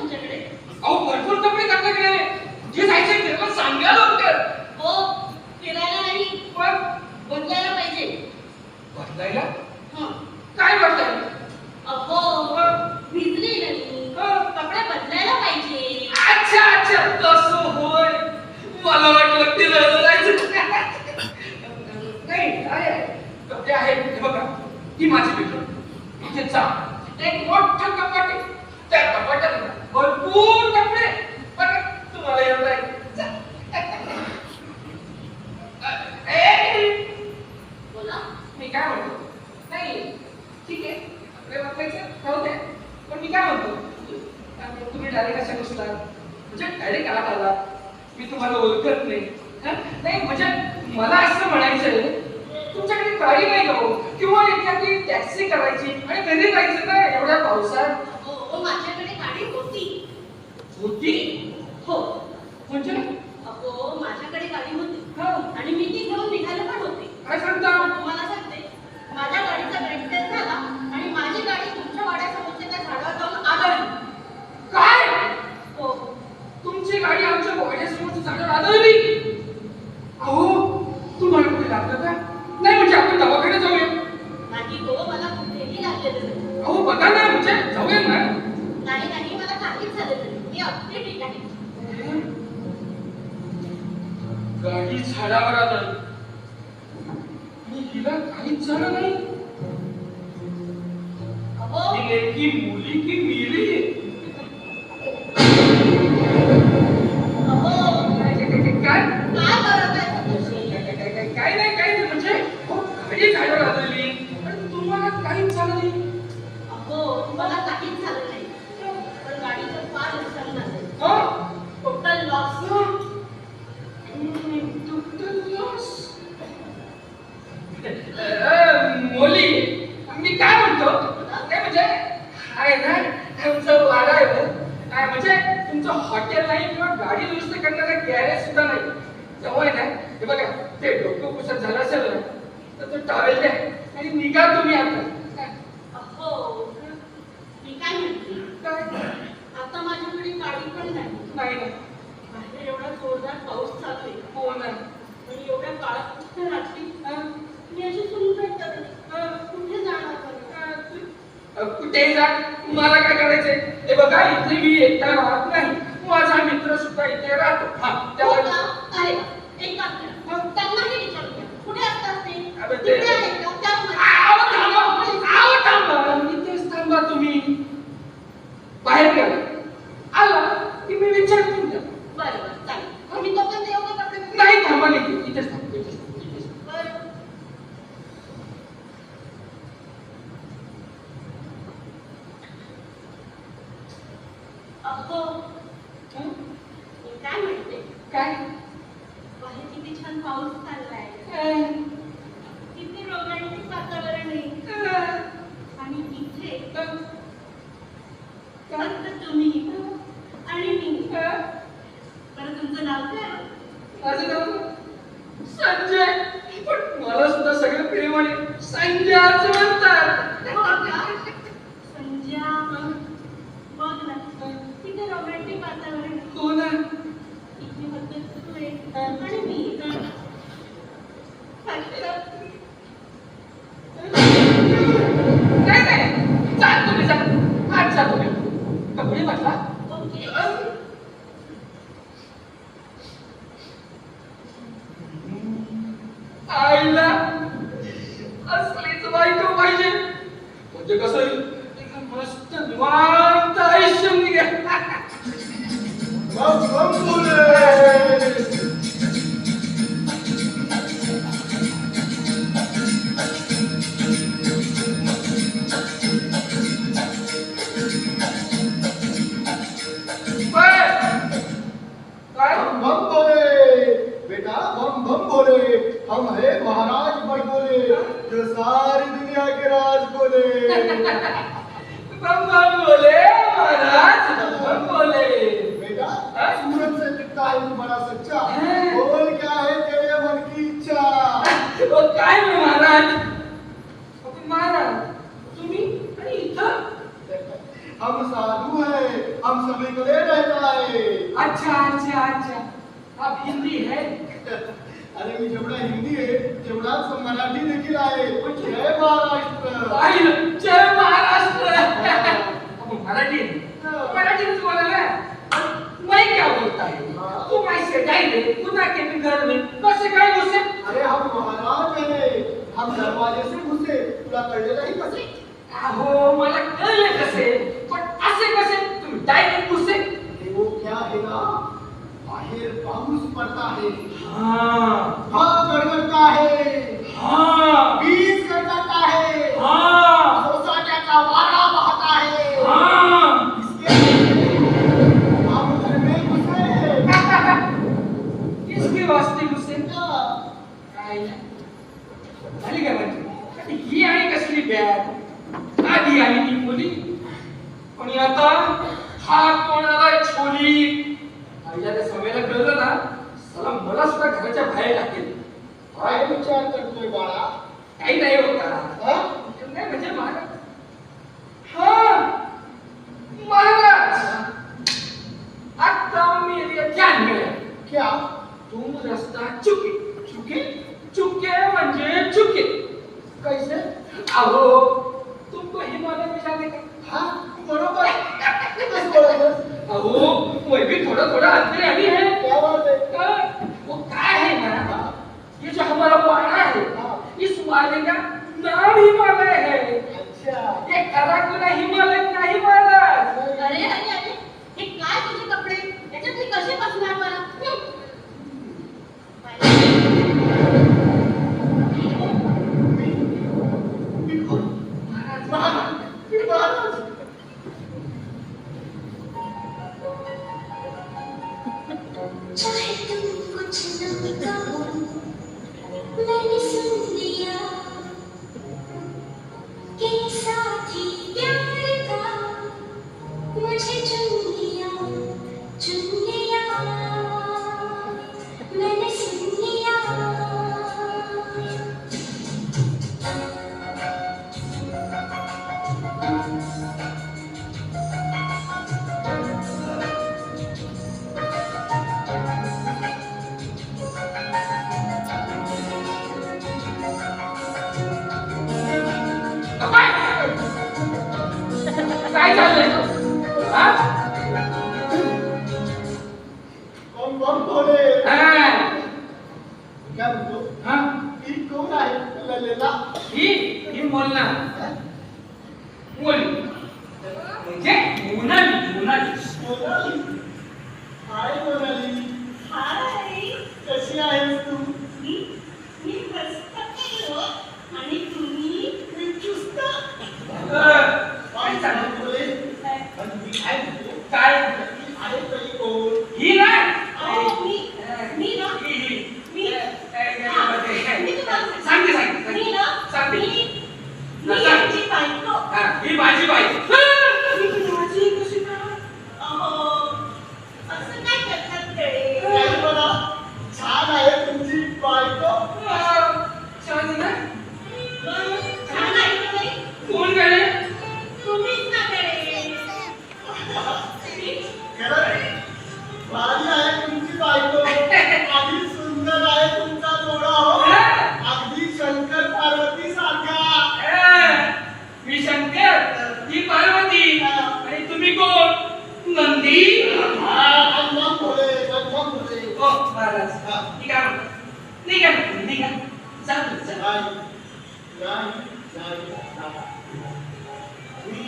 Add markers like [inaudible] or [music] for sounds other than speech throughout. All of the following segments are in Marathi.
तुमच्याकडे? अहो भरपूर कपडे आपल्याकडे जे जायचे ते पण सांगा लवकर हो फिरायला नाही पण बदलायला पाहिजे. बदलायला? हं. काय बदलायला? अहो भिजली नाही. कपडे बदलायला पाहिजे. अच्छा अच्छा. तसं होय. मला वाटलं ते जायचं. नाही आहे? कपडे आहेत बघा. माझी बेडरूम इथे जा एक मोठं कपाट आहे. त्या कपाटात भरपूर कपडे. बघा तुम्हाला एवढं आहे. बोला. मी काय म्हणतो? नाही. ठीक आहे. कपडे वापरायचे? राहू द्या. पण मी काय म्हणतो? तुम्ही डायरेक्ट अशा बसला म्हणजे डायरेक्ट आला आला. मी तुम्हाला ओळखत नाही. नाही म्हणजे मला असं म्हणायचं म्हणायचंय तुमच्याकडे गाडी नाही का हो? किंवा एखादी टॅक्सी करायची आणि घरी जायचं ना एवढ्या पावसात? अहो माझ्याकडे गाडी होती. होती? हो. म्हणजे? अहो माझ्याकडे गाडी होती. हा. आणि मी ती घेऊन निघाले पण होते. काय सांगता? तुम्हाला सांगते. माझ्या गाडीचा ब्रेक फेल झाला आणि माझी गाडी तुमच्या वाड्यासमोरच्या त्या झाडावर जाऊन आदळली. काय? हो. तुमची गाडी आमच्या वाड्यासमोरच्या झाडावर आदळली? अहो तुम्हाला कुठे लागलं का? नाही म्हणजे आपण दवाखान्यात जाऊया. नाही हो मला कुठेही लागलेलं नाही. अहो बघा ना म्हणजे जाऊया ना नाही नाही मला काहीच झालेलं नाही मी अगदी ठीक आहे गाडी झाडावर आदळली आणि हिला काहीच झालं नाही. मुली की मिली अहो काय काय- काय- काय काय करत आहे सतोशी? काय- काय- काय- काय नाही काय नाही म्हणजे हो, गाडी झाडावर आदळली आणि तुम्हाला काहीच झालं नाही अहो मला काहीच झालं नाही पण गाडीचं फार नुकसान झालं हो टोटल लॉस मोली मी काय म्हणतो काय म्हणजे आहे ना आमचं वाडा आहे हो. काय म्हणजे तुमचं हॉटेल नाही किंवा गाडी दुरुस्त करणारा गॅरेज सुद्धा नाही जवळ आहे ना हे बघा ते डोकं पुसत झालं असेल ना तर तो टावेल द्या. आणि निघा तुम्ही आता. अहो मी काय म्हणते? काय आता माझ्याकडे गाडी पण नाही. नाही ना बाहेर एवढा जोरदार पाऊस चालू आहे. हो ना. आणि एवढ्या काळात रात्री? हा, मी अशी सुनत करते. हा. कुठे जाणार कुठेही जा. मला काय करायचंय? हे बघा इथे मी एकटा राहत नाही. माझा मित्र सुद्धा इथे राहतो. हा हो त्याला? आहे. एक काम करा. त्यांनाही. कुठे असतात? ते? अबे ते- तिकडे आहेत का? त्यामध्ये. आव थांबा आव थांबा इथेच थांबा तुम्ही बाहेर गेला आला की मी विचारतो द्या बरं, बरं, चालेल. मी तोपर्यंत येऊ का कपडे बिपडे? नाही थांबा नाही इथेच थांबा इथेच थांबा, इथेच थांबा. बरं. अहो, हं? मी काय म्हणते काय बाहेर किती छान पाऊस चाललाय अ, किती रोमॅन्टिक वातावरण आहे अ, आणि इथे अ, फक्त तुम्ही आणि मी अ, बरं तुमचं नाव काय माझं नाव संजय पण मला सुद्धा प्रेमाने संजय असं म्हणतात का? संध्या बघ ना किती रोमॅन्टिक वातावरण. हो ना इथे फक्त तू आहे आणि मी अरे मी जेवढा हिंदी आहे तेवढाच मराठी देखील आहे. जय महाराष्ट्र. पाहिलं जय महाराष्ट्र. आपण मराठी. मराठीच बोलायला. मैं क्या बोलता है तुम ऐसे जाइए खुदा के भी घर में कैसे काय घुसे? अरे हम महाराज है हम दरवाजे से घुसे. तुला कळले नाही कसे अहो मला कळले कसे. पण असे कसे? तुम्ही डायरेक्ट घुसे. हे है ना बाहेर पाऊस पडता है। हाँ। हा गडगडता है। हाँ। वीज कडकडता है। हाँ। सोसाट्याचा वारा वाहता है। हाँ। इसके हम घर में घुसे इसके वास्ते घुसे? हाँ, काय नाही. झाली काय म्हणजे ही आणि कसली बॅग? आधी आली ती मुली पण आता? हा कोणाला छोली? आईला त्या सवयीला कळलं ना चला मला सुद्धा घराच्या बाहेर टाकेल. काय विचार करतोय बाळा? काही नाही होता हा? नाही म्हणजे महाराज. हा? महाराज! आता मेरे ध्यान में क्या? तुम रास्ता चुके. चुके? चुके म्हणजे चुके. कैसे? अहो तुमको हिमालय में जाने का? हा बरोबर। कसं बरोबर। अहो मैं भी थोड़ा थोड़ा अंतर अभी है। क्या हाय मोनाली हाय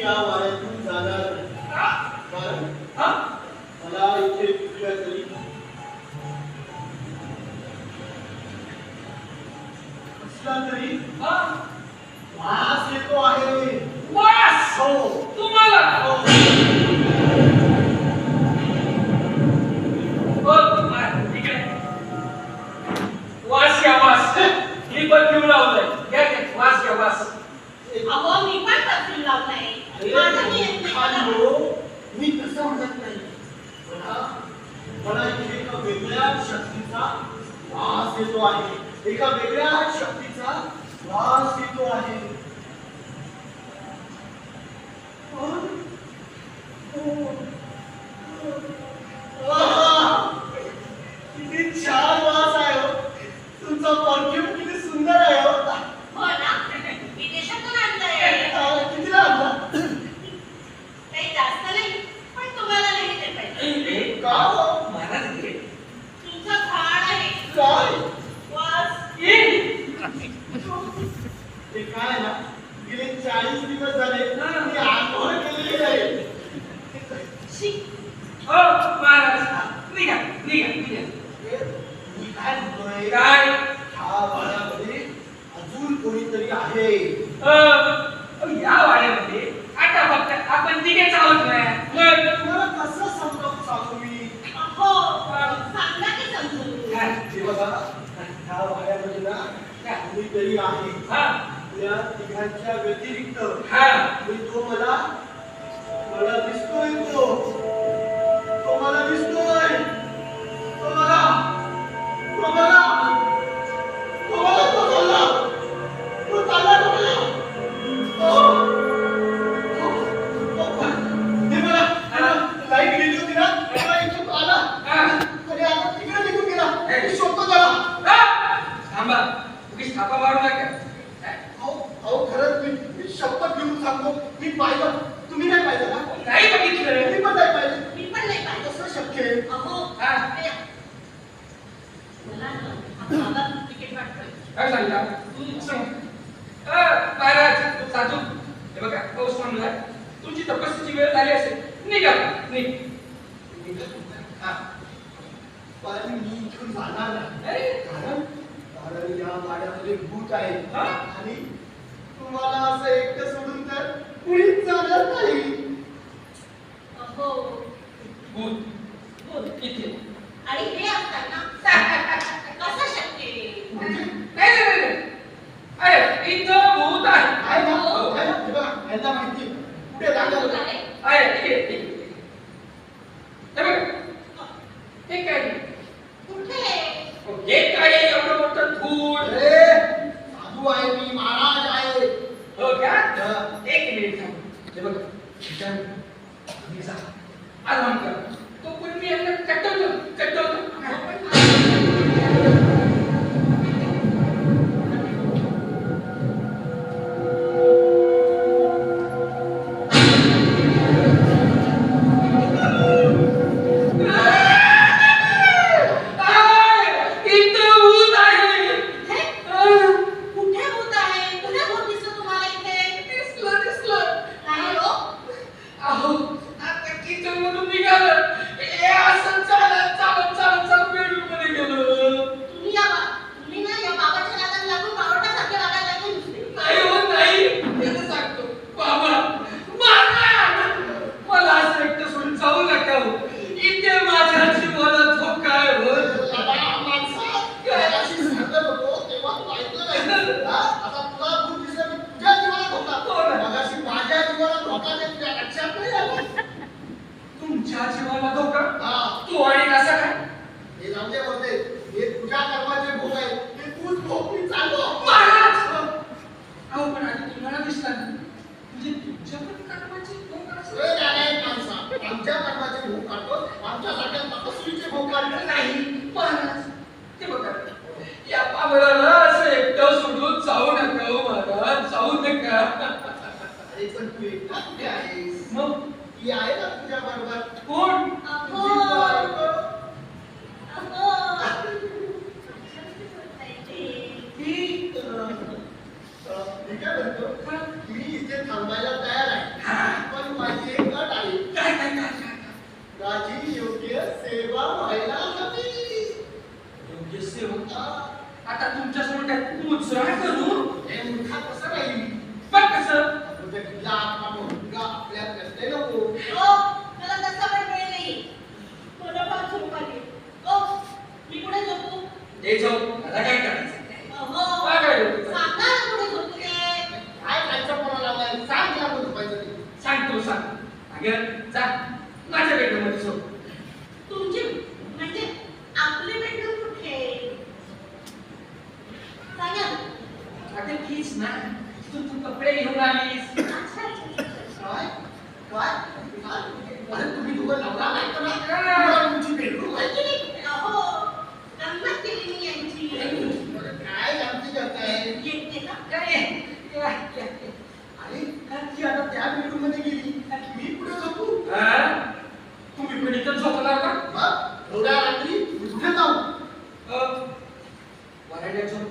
या वाऱ्यातून जाणार नाही. कारण? मला इथे कुठल्या तरी कसला तरी? वास येतो आहे वास हो तुम्हाला हो. We do Malay. समजा तुमची तपस्याची वेळ झाली असेल. निघा निघ. मी इथून नाही. भूत आहे. आणि तुम्हाला असं एकट सोडून तर कुणीच जाणार नाही. भूत. आणि हे असताना [laughs] कसं शक्य म्हणजे? नाही अरे इथं भूत आहे. ಎಲ್ಲ ಮಾಡ್ತೀವಿ ಕುಡಿಯೋದು ಆಗಲ್ಲ ಆಯ್ತು ಹೀಗೆ एक मिनिट थांब हे बघा आज आराम करा E aí नाही करायचं? काय करायचं हो. सांग तुला सांग. अगं जा. माझ्याकडे ఉండాలంటే ఇప్పుడు వరడే చూపు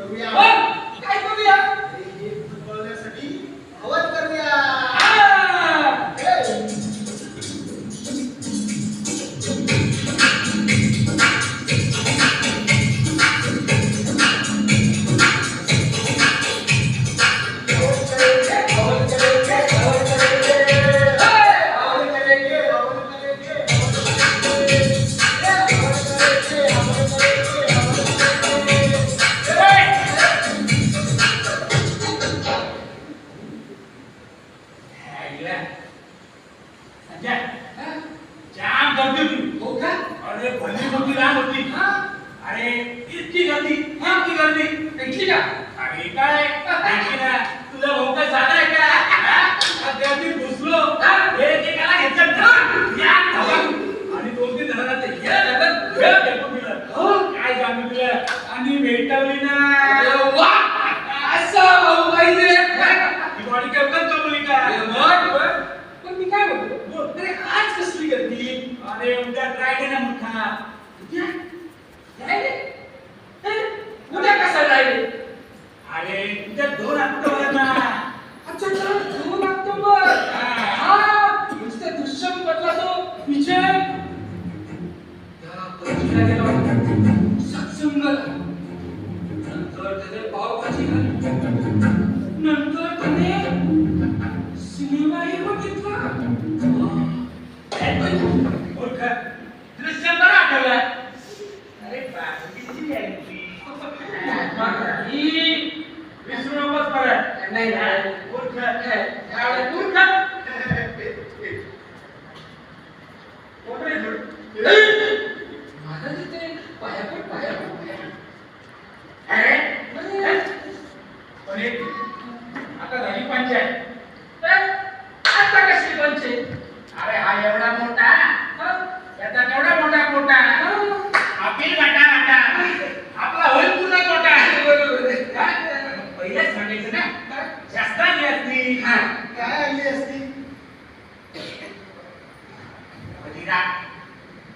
इथे इतकी गर्दी इतकी गर्दी भेटली का अरे काय? भेटली ना। तुझा भाऊ काय साधा आहे का हा? त्या गर्दीत घुसलो हा? एकेकाला घेतलं धर, या. आणि दोन तीन जणांना ते हे धरलं, हे फेकून दिलं. हो. काय सांगू तुला आणि भेटवली ना। वा असा भाऊ पाहिजे बॉडी केवढं जमली का. पण मी काय म्हणतो अरे आज कसली गर्दी अरे उद्या ट्रायडे ना मोठा। उद्या राहिले? [laughs] उद्या कसा राहिले? अरे उद्या दोन ऑक्टोबर ना. अच्छा अच्छा दोन ऑक्टोबर. हा. नुसते दृश्य बदला तो विजय. गेला सत्संग झाला. नंतर त्याने पावभाजी खाल्ली नंतर त्याने सिनेमाही बघितला मूर्ख दृश्य बरं आठवलं अरे बाजूची आहे ती. ही विसरू नकोस परत नाही नाही मूर्ख यावेळेस मूर्ख कोण रे तू? माझं तिथे पाया पड पाया पड पाया पड. अरे अरे, पण एक आता झाली पंचायत तर आता कशी पंचायत अरे हा एवढा मोठा हा? याचा केवढा मोठा मोठा हा? आपली वाटा वाटा आपला होईल पूर्ण मोठा बरोबर आहे. काय? पहिलेच सांगायचं ना जास्त आली असती हा. काय आणली असती मदिरा,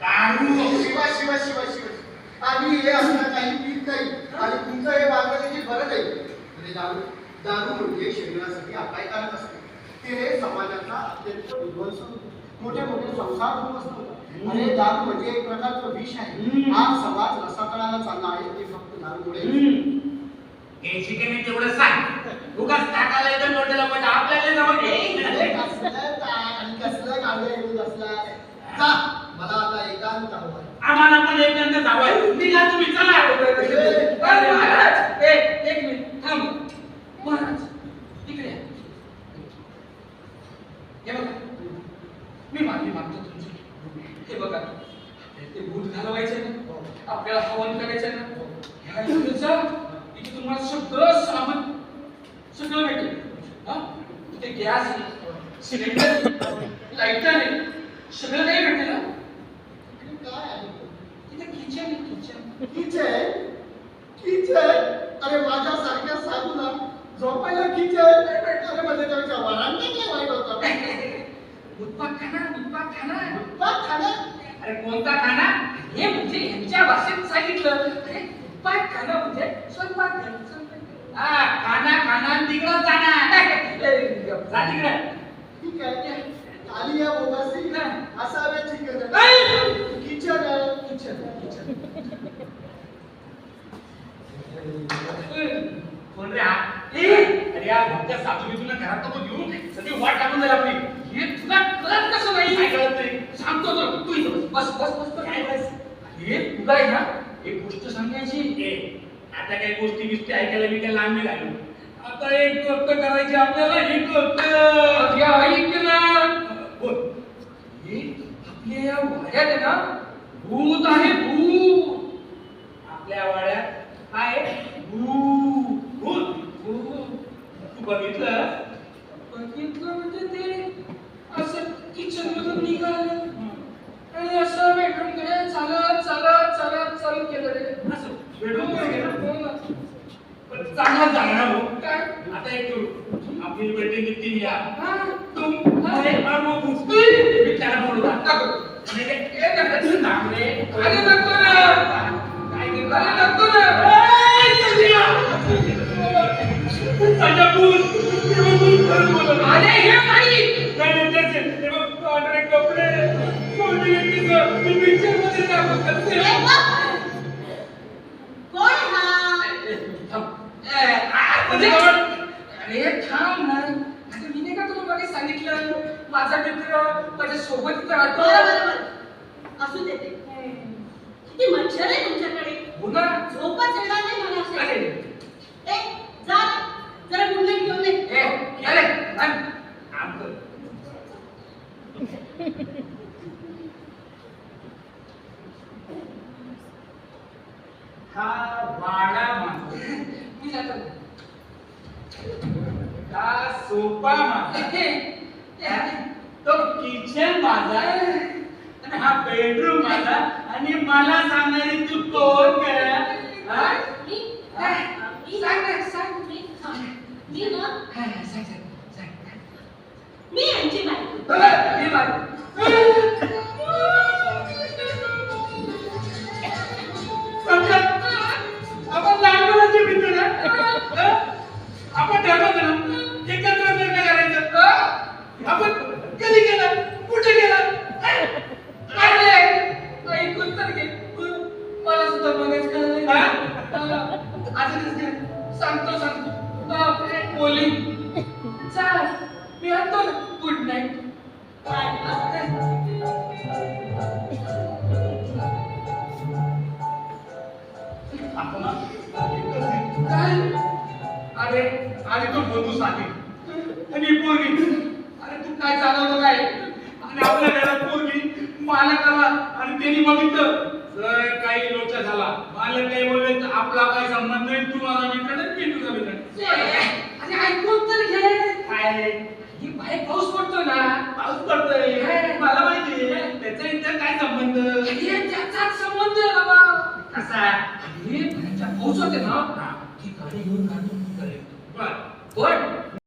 दारू शिवा शिवा शिवा शिवा आम्ही हे असलं काही पीत नाही आणि तुमचं हे वागण्याची गरज आहे म्हणजे दारू दारू म्हणजे शरीरासाठी अपायकारक असते ते समाजाचा अत्यंत विध्वंस होतो. मोठे मोठे संसार उद्ध्वस्त होतात आणि हे दारू म्हणजे एक प्रकारचं विष आहे. हा समाज रसातळाला चालला आहे ते फक्त दारूमुळे तेवढं सांग. उगाच टाकायला येतं नोटेला पण आपल्याला जमत नाही. कसलं कसलं जा मला आता एकांत हवं आहे. आम्हाला पण एक नंतर जावं निघा तुम्ही चला अरे महाराज ए, एक मिनिट थांब महाराज इकडे या. हे बघा मी माफी मागतो तुमची हे बघा ते भूत घालवायचे ना आपल्याला हवन करायचं ना ह्या इकडे जा इथे तुम्हाला सगळं सामान सगळं भेटेल हा इथे गॅस आहे सिलेंडर लाईटर आहे सगळं काही भेटेल ना हे काय आहे तिथे किचन आहे किचन किचन किचन अरे माझ्या सारख्या साधूला झोपायला किचन अरे म्हणजे त्याच्या वरांडा काय वाईट होता उत्पाद खाना उत्पाद खाना पाक खाणं अरे कोणता खाना हे म्हणजे यांच्या भाषेत सांगितलं. उत्पाद खाना म्हणजे स्वयंपाक खाना, खाना. हा खाना खाना तिकडं जाणार [laughs] ए, गप. जा तिकडं. ठीक आहे आली या बोबासी असावे चिकन ऐ! किचन आहे किचन किचन. कोण रे हा? ए, अरे या भक्त्या साधू बिधूला घरात नको घेऊन सगळी वाट टाकून जाईल आपली. हे तुला कळत कसं नाही? काय कळत सांगतो तर तू इथं बस. बस बस काय बस? हे तुला आहे ना एक गोष्ट सांगायची. ए आता काही गोष्टी बिष्टी ऐकायला मी काय लांबी लागलो. आता एक गोष्ट करायची आपल्याला ही गोष्ट. घ्या ऐक ना. बोल. हे आपल्या या वाड्यात आहे ना भूत आहे भूत. आपल्या वाड्यात काय? भूत. भूत. तू बघितलं? बघितलं म्हणजे ते स्टेशनमधून निघाले. आणि असं बेडरूमकडे चालत चालत चालत चालू केलं रे. असं बेडरूमकडे गेलं? हो, हो. पण चांगला चांगला हो. काय? आता एक आपली बेटी निघती या. तुम अरे बाबू पुष्टी मी त्याला बोलू आता आणि ते काय करतात थांबले आणि लागतो ना. काय केलं? आणि लागतो ना. तुझ्या तुझ्या पूर आणि हे नाही माझा मित्र माझ्या सोबत राहतो असू देते किती मच्छर आहे तुमच्याकडे हो ना झोपच येणार नाही मला असं अरे ए जा जरा गुडनाईट घेऊन ये ए अरे थांब. काम कर. हा वाडा माझा मी जातो. हा ए, ए, तो किचन माझा. आणि हा बेडरूम माझा. आणि मला सांगणारी तू कोण हा? मी? ना, सांग. मी. यांची बायको. सांगतो सांगतो. बापरे बोली चाल मी आणतो ना. Good night. काय अरे अरे तो बंधू सांगेल आणि पोरगी. अरे तू काय चालवलं काय आणि आपल्या घरात पोरगी. मालकाला आणि त्यांनी बघितलं. जर काही लोचा झाला मालक काही बोलले तर आपला काही संबंध नाही तू माझा मित्र नाही मी तुझा मित्र अरे ऐकून तर घे. काय ही बाहेर पाऊस पडतो ना. पाऊस पडतोय. मला माहिती आहे त्याचा इथं काय संबंध? त्याचाच संबंध आहे बाबा. कसा? अरे बाहेरच्या पाऊस होते ना ती गाडी घेऊन काढतो बर. पण